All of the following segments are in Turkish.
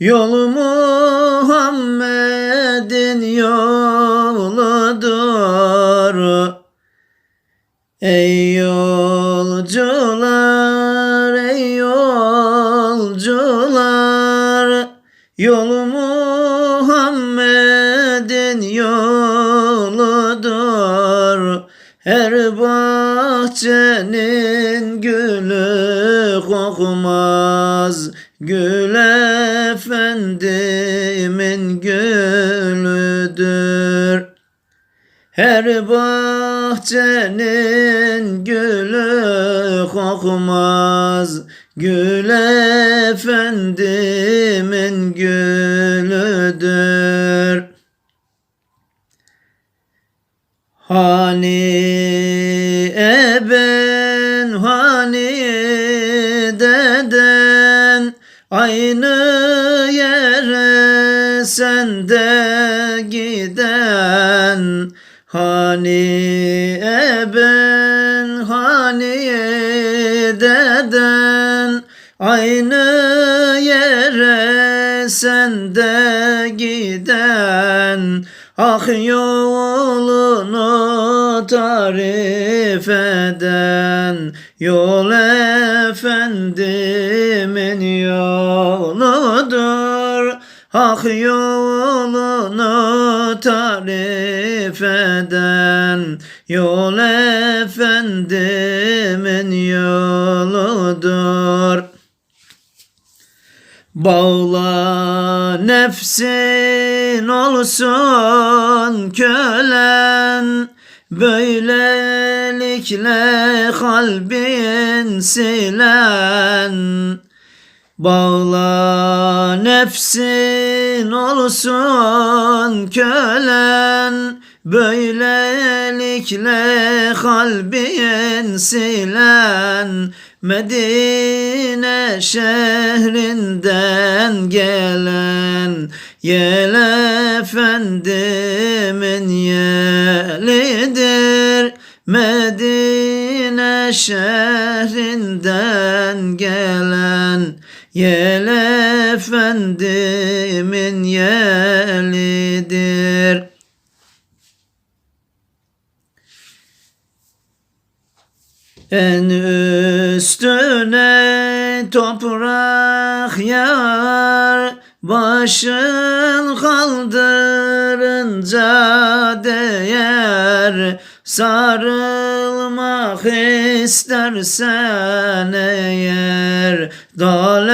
Yolu Muhammed'in yoludur. Ey yolcular, ey yolcular, yolu Muhammed'in yoludur. Her bahçenin gülü kokmaz, gül efendimin gülüdür. Her bahçenin gülü kokmaz, Gül efendimin gülüdür. Hani eben, Aynı yere sen de giden, Hani eben, hani deden, Aynı yere sen de giden, Ah yolunu tarif eden Yol efendimin yoludur Ah yolunu tarif eden Yol efendimin yoludur. Bağla nefsin olsun kölen Böylelikle kalbin silen Bağla nefsin olsun kölen Böylelikle kalbin silen. Medine şehrinden gelen Yel efendimin yelidir. Medine şehrinden gelen Yel efendimin yelidir. En üstüne toprak yağar Başın kaldırınca değer. Sarılmak istersen eğer Dal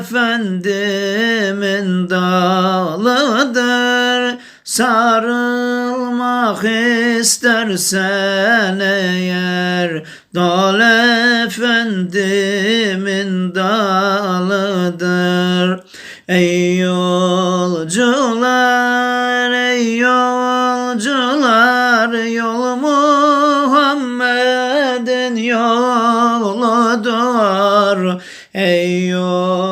efendimin dalıdır. Sarılmak istersen eğer Dal efendimin dalıdır. Ey yolcular, ey yolcular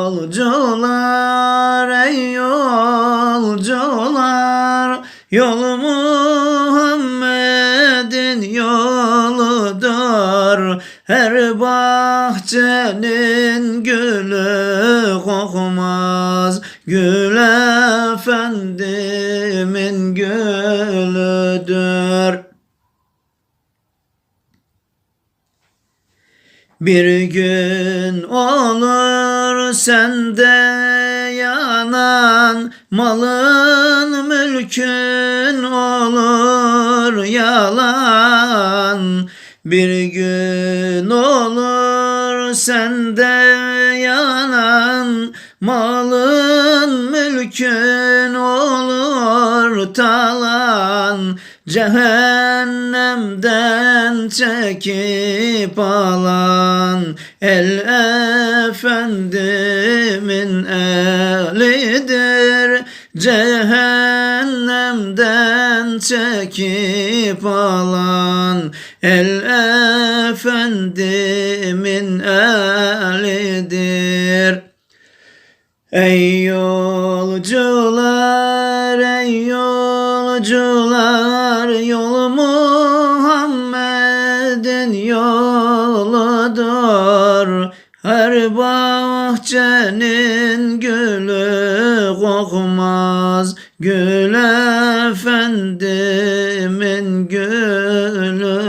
yolcular, ey yolcular Yol Muhammed'in yoludur. Her bahçenin gülü kokmaz Gül efendimin Bir gün olur sende yanan Malın mülkün olur yalan. Bir gün olur sende yanan Malın mülkün olur talan Cehennemden çekip alan El efendimin elidir. Cehennemden çekip alan El efendimin elidir. Ey yolcular, ey yolcular, yol Muhammed'in yoludur. Her bahçe bahçenin gülü kokmaz Gül efendimin gülüdür